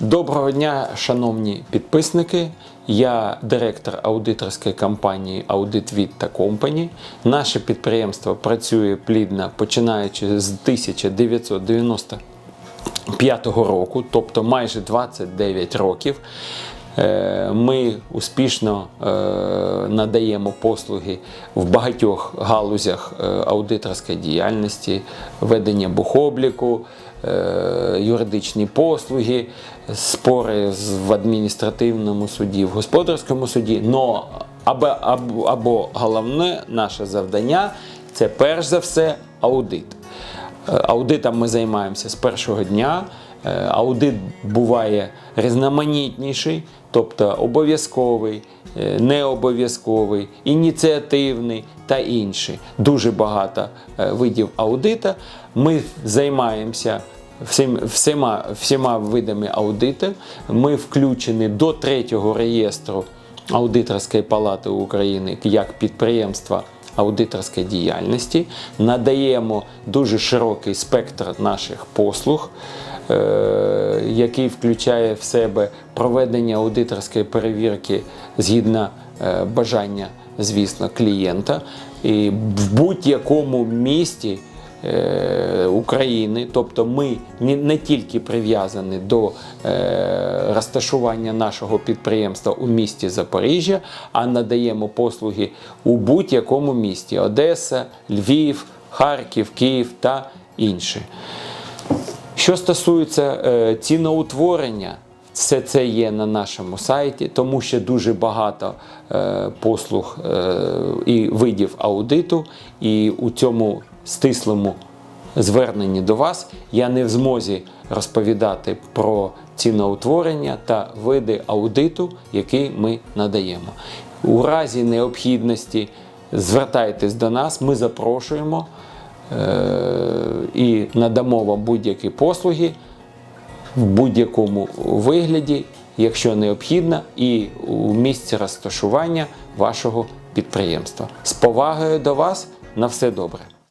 Доброго дня, шановні підписники. Я директор аудиторської компанії Audit Від та Company. Наше підприємство працює плідно починаючи з 1995 року, тобто майже 29 років. Е, Ми успішно е, надаємо послуги в багатьох галузях е, аудиторської діяльності, ведення бухобліку, юридичні послуги, спори в адміністративному суді, в господарському суді. Но або, або, або головне наше завдання це перш за все аудит. Аудитом ми займаємося з першого дня. Аудит буває різноманітніший, тобто обов'язковий, е, необов'язковий, ініціативний та інші. Дуже багато е, видів аудита. Ми займаємося всім, всіма, всіма видами аудиту. Ми включені до третього реєстру Аудиторської палати України як підприємства аудиторської діяльності, надаємо дуже широкий спектр наших послуг, е, який включає в себе проведення аудиторської перевірки згідно е, бажання, звісно, клієнта. І в будь-якому місті е, України, тобто ми не, тільки прив'язані до розташування нашого підприємства у місті Запоріжжя, а надаємо послуги у будь-якому місті: Одеса, Львів, Харків, Київ та інші. Що стосується е, ціноутворення, все це є на нашому сайті, тому що дуже багато е, послуг е, і видів аудиту, і у цьому стислому зверненні до вас я не в змозі розповідати про ціноутворення та види аудиту, який ми надаємо. У разі необхідності звертайтесь до нас, ми запрошуємо е, і надамо вам будь-які послуги в будь-якому вигляді, якщо необхідно, і у місці розташування вашого підприємства. З повагою до вас на все добре.